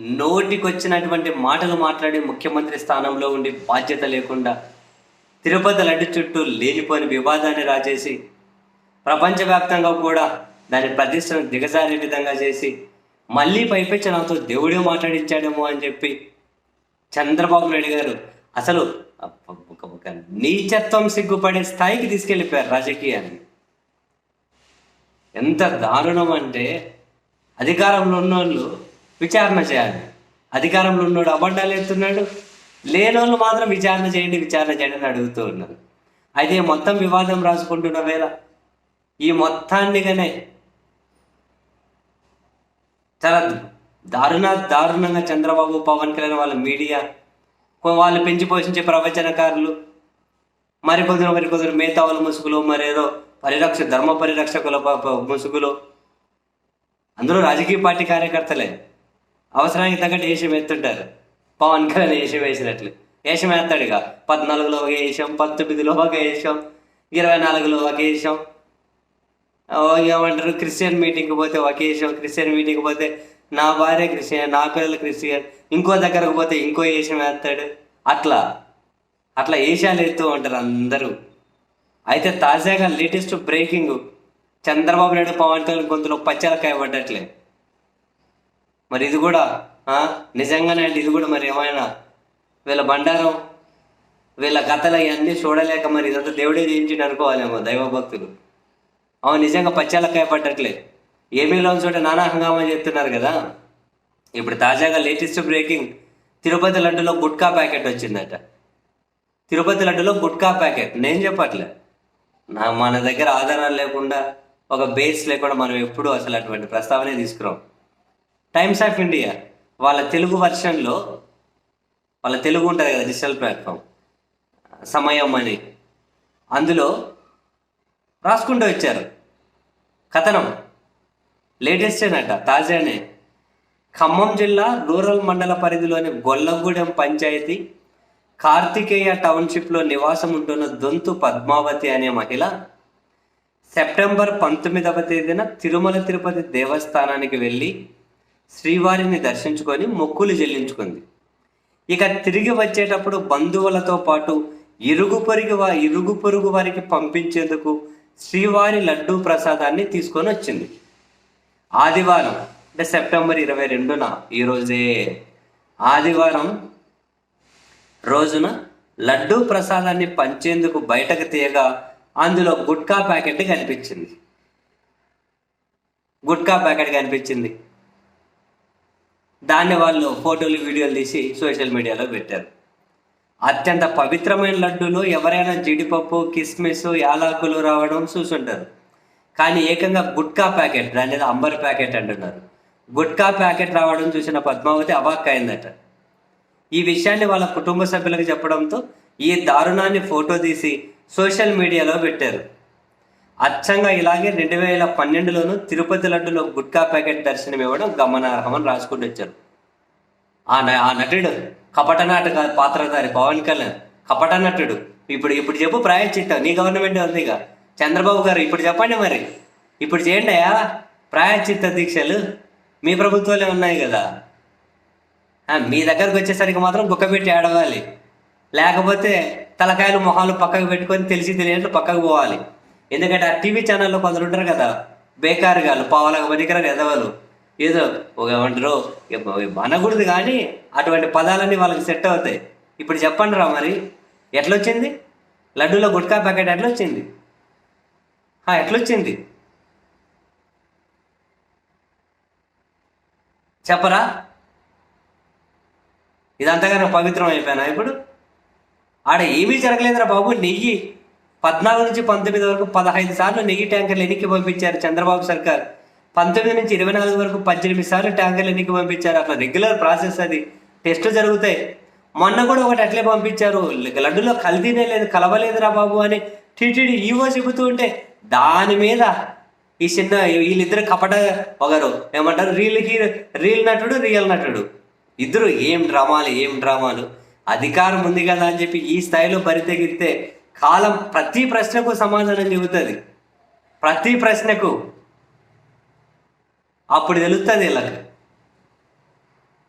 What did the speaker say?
నోటికొచ్చినటువంటి మాటలు మాట్లాడి ముఖ్యమంత్రి స్థానంలో ఉండి బాధ్యత లేకుండా తిరుపతి లడ్డు చుట్టూ లేనిపోని వివాదాన్ని రాజేసి ప్రపంచవ్యాప్తంగా కూడా దాని ప్రతిష్టను దిగజారే విధంగా చేసి మళ్ళీ పైపెచ్చి నాతో దేవుడే మాట్లాడించాడేమో అని చెప్పి చంద్రబాబు నాయుడు గారు అసలు ఒక ఒక నీచత్వం సిగ్గుపడే స్థాయికి తీసుకెళ్ళిపోయారు రాజకీయాన్ని. ఎంత దారుణం అంటే అధికారంలో ఉన్నోళ్ళు విచారణ చేయాలి. అధికారంలో ఉన్నోడు అబద్ధాలు ఎత్తున్నాడు లేనోళ్ళు మాత్రం విచారణ చేయండి విచారణ చేయండి అని అడుగుతూ ఉన్నారు. అయితే మొత్తం వివాదం రాసుకుంటున్న వేళ ఈ మొత్తాన్నిగానే చాలా దారుణ దారుణంగా చంద్రబాబు పవన్ కళ్యాణ్ వాళ్ళ మీడియా వాళ్ళు పెంచి పోషించే ప్రవచనకారులు మరికొందరు మరికొందరు మేతావుల ముసుగులు మరేదో పరిరక్ష ధర్మ పరిరక్షకుల ముసుగులో ముసుగులు అందరూ రాజకీయ పార్టీ కార్యకర్తలే. అవసరానికి తగ్గట్టు వేషం ఎత్తుంటారు పవన్ కళ్యాణ్ వేషం వేసినట్లు. వేషం వేస్తాడు ఇక పద్నాలుగులో ఒక వేషం పంతొమ్మిదిలో ఒక వేషం. ఇరవై నాలుగులో ఒక వేషం ఏమంటారు? క్రిస్టియన్ మీటింగ్కి పోతే ఒక వేషం క్రిస్టియన్ మీటింగ్కి పోతే నా భార్య క్రిస్టియన్ నా పిల్లలు క్రిస్టియన్ ఇంకో దగ్గరకు పోతే ఇంకో వేషం వేస్తాడు. అట్లా. అట్లా వేషాలు ఎత్తూ ఉంటారు అందరూ. అయితే తాజాగా లేటెస్ట్ బ్రేకింగ్. చంద్రబాబు నాయుడు పవన్ కళ్యాణ్ గొంతులో పచ్చలకాయ పడ్డట్లే. మరి ఇది కూడా నిజంగానే అంటే ఇది కూడా మరి ఏమైనా వీళ్ళ బండారం వీళ్ళ కథలు అవన్నీ చూడలేక మరి ఇదంతా దేవుడే చేయించిండు అనుకోవాలేమో దైవ భక్తులు. అవును నిజంగా పచ్చలకాయ పడ్డట్లే. ఏమీలో చోట నానా హంగామా చెప్తున్నారు కదా. ఇప్పుడు తాజాగా లేటెస్ట్ బ్రేకింగ్ తిరుపతి లడ్డులో గుట్కా ప్యాకెట్ వచ్చిందట. తిరుపతి లడ్డులో గుట్కా ప్యాకెట్ నేను చెప్పట్లే. నా మన దగ్గర ఆధారాలు లేకుండా ఒక బేస్ లేకుండా మనం ఎప్పుడూ అసలు అటువంటి ప్రస్తావనే తీసుకురాం. టైమ్స్ ఆఫ్ ఇండియా వాళ్ళ తెలుగు వర్షన్లో వాళ్ళ తెలుగు ఉంటుంది కదా డిజిటల్ ప్లాట్ఫామ్ సమయం అని. అందులో రాసుకుంటూ వచ్చారు. కథనం. లేటెస్టేనట తాజానే. ఖమ్మం జిల్లా రూరల్ మండల పరిధిలోని గొల్లగూడెం పంచాయతీ కార్తికేయ టౌన్షిప్లో నివాసం ఉంటున్న దొంతు పద్మావతి అనే మహిళ సెప్టెంబర్ పంతొమ్మిదవ తేదీన తిరుమల తిరుపతి దేవస్థానానికి వెళ్ళి శ్రీవారిని దర్శించుకొని మొక్కులు చెల్లించుకుంది. ఇక తిరిగి వచ్చేటప్పుడు బంధువులతో పాటు ఇరుగు పొరుగు ఇరుగు పొరుగు వారికి పంపించేందుకు శ్రీవారి లడ్డూ ప్రసాదాన్ని తీసుకొని వచ్చింది. ఆదివారం అంటే సెప్టెంబర్ ఇరవై రెండున ఈరోజే ఆదివారం రోజున లడ్డూ ప్రసాదాన్ని పంచేందుకు బయటకు తీయగా అందులో గుట్కా ప్యాకెట్ కనిపించింది. గుట్కా ప్యాకెట్ కనిపించింది. దాన్ని వాళ్ళు ఫోటోలు వీడియోలు తీసి సోషల్ మీడియాలో పెట్టారు. అత్యంత పవిత్రమైన లడ్డూలో ఎవరైనా జీడిపప్పు కిస్మిస్ యాలకులు రావడం చూసుంటారు. కానీ ఏకంగా గుట్కా ప్యాకెట్ దాని లేదా అంబర్ ప్యాకెట్ అంటున్నారు. గుట్కా ప్యాకెట్ రావడం చూసిన పద్మావతి అవాక్ అయిందట ఈ విషయాన్ని వాళ్ళ కుటుంబ సభ్యులకు చెప్పడంతో ఈ దారుణాన్ని ఫోటో తీసి సోషల్ మీడియాలో పెట్టారు. అచ్చంగా ఇలాగే రెండు వేల పన్నెండులోను తిరుపతి లడ్డులో గుట్కా ప్యాకెట్ దర్శనం ఇవ్వడం గమనార్హమని రాసుకుంటూ వచ్చారు. ఆ న- ఆ నటుడు కపట నాటక పాత్రధారి పవన్ కళ్యాణ్ కపట నటుడు. ఇప్పుడు ఇప్పుడు చెప్పు ప్రాయశ్చిత్తం నీ గవర్నమెంట్ ఉంది ఇక. చంద్రబాబు గారు ఇప్పుడు చెప్పండి మరి. ఇప్పుడు చేయండి అయ్యా. ప్రాయశ్చిత్త దీక్షలు మీ ప్రభుత్వాలే ఉన్నాయి కదా. మీ దగ్గరకు వచ్చేసరికి మాత్రం గుక్క పెట్టి ఆడవాలి లేకపోతే తలకాయలు మొహాలు పక్కకు పెట్టుకొని తెలిసి తెలియనట్లు పక్కకు పోవాలి. ఎందుకంటే ఆ టీవీ ఛానల్లో కొందరు ఉంటారు కదా బేకారుగాలు పావులకు పనికిరాని ఎదవలు. ఏదో ఒక ఏమంటారు ఇక అనకూడదు కానీ అటువంటి పదాలన్నీ వాళ్ళకి సెట్ అవుతాయి. ఇప్పుడు చెప్పండి రా మరి ఎట్లొచ్చింది? లడ్డూలో గుట్కా ప్యాకెట్ ఎట్లొచ్చింది? ఎట్లొచ్చింది? చెప్పరా? ఇదంతగానో పవిత్రం అయిపోయినా ఇప్పుడు? ఆడ ఏమీ జరగలేదురా బాబు నెయ్యి. పద్నాలుగు నుంచి పంతొమ్మిది వరకు పదహైదు సార్లు నెయ్యి ట్యాంకర్లు ఎన్నికి పంపించారు చంద్రబాబు సర్కార్. పంతొమ్మిది నుంచి ఇరవై నాలుగు వరకు పద్దెనిమిది సార్లు ట్యాంకర్లు ఎన్నికి పంపించారు. అట్లా రెగ్యులర్ ప్రాసెస్ అది. టెస్టులు జరుగుతాయి. మొన్న కూడా ఒకటి అట్లే పంపించారు. లడ్డులో కల్తీనే లేదు కలవలేదురా బాబు అని టీటీడీ ఈవో చెబుతూ ఉంటే దాని మీద ఈ చిన్న వీళ్ళిద్దరు కపట ఒకరు. ఏమంటారు? రీల్ హీరో రీల్ నటుడు రియల్ నటుడు. ఇద్దరు ఏం డ్రామాలు ఏం డ్రామాలు? అధికారం ఉంది కదా అని చెప్పి ఈ స్థాయిలో బరితెగిస్తే కాలం ప్రతి ప్రశ్నకు సమాధానం చెబుతుంది. ప్రతి ప్రశ్నకు. అప్పుడు తెలుస్తుంది వీళ్ళకి.